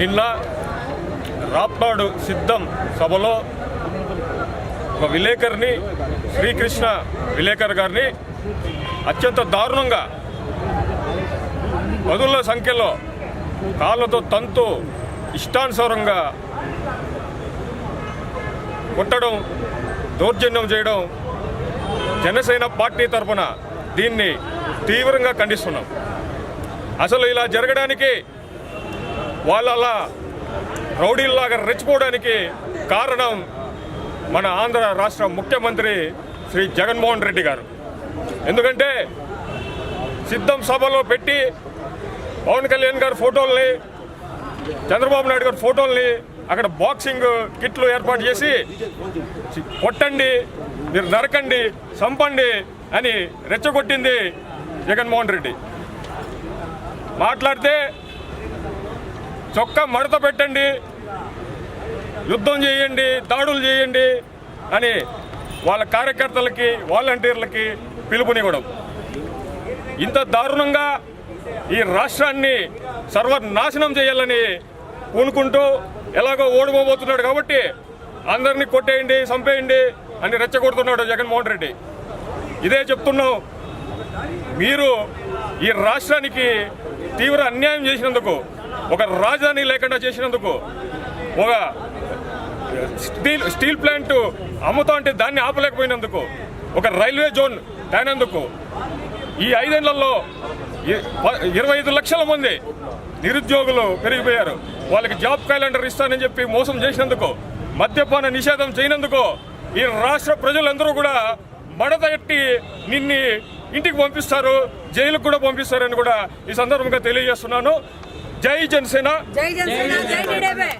నిన్న రాప్నాడు సిద్ధం సభలో ఒక విలేకరిని శ్రీకృష్ణ విలేకర్ గారిని అత్యంత దారుణంగా పదుల సంఖ్యలో కాళ్ళతో తంతు ఇష్టానుసారంగా కొట్టడం దౌర్జన్యం చేయడం జనసేన పార్టీ తరఫున దీన్ని తీవ్రంగా ఖండిస్తున్నాం. అసలు ఇలా జరగడానికి వాళ్ళ రౌడీల్లాగా రెచ్చిపోవడానికి కారణం మన ఆంధ్ర రాష్ట్ర ముఖ్యమంత్రి శ్రీ జగన్మోహన్ రెడ్డి గారు. ఎందుకంటే సిద్ధం సభలో పెట్టి పవన్ కళ్యాణ్ గారి ఫోటోల్ని చంద్రబాబు నాయుడు గారి ఫోటోల్ని అక్కడ బాక్సింగ్ కిట్లు ఏర్పాటు చేసి కొట్టండి మీరు నరకండి చంపండి అని రెచ్చగొట్టింది జగన్మోహన్ రెడ్డి. మాట్లాడితే చొక్కా మడత పెట్టండి. యుద్ధం చేయండి దాడులు చేయండి అని వాళ్ళ కార్యకర్తలకి వాలంటీర్లకి పిలుపునివ్వడం. ఇంత దారుణంగా ఈ రాష్ట్రాన్ని సర్వనాశనం చేయాలని పూనుకుంటూ ఎలాగో ఓడిపోబోతున్నాడు కాబట్టి అందరినీ కొట్టేయండి చంపేయండి అని రెచ్చగొడుతున్నాడు జగన్మోహన్ రెడ్డి. ఇదే చెప్తున్నాం. మీరు ఈ రాష్ట్రానికి తీవ్ర అన్యాయం చేసినందుకు ఒక రాజధాని లేకుండా చేసినందుకు ఒక స్టీల్ స్టీల్ ప్లాంట్ అమ్ముతా అంటే దాన్ని ఆపలేకపోయినందుకు ఒక రైల్వే జోన్ తేనందుకు ఈ ఐదేళ్ళలో ఇరవై ఐదు లక్షల మంది నిరుద్యోగులు పెరిగిపోయారు. వాళ్ళకి జాబ్ క్యాలెండర్ ఇస్తానని చెప్పి మోసం చేసినందుకు మద్యపాన నిషేధం చేయనందుకు ఈ రాష్ట్ర ప్రజలందరూ కూడా మడత ఎట్టి నిన్ని ఇంటికి పంపిస్తారు జైలుకు కూడా పంపిస్తారని కూడా ఈ సందర్భంగా తెలియజేస్తున్నాను. జై జనసేన. జై జనసేన జై టీడీపీ.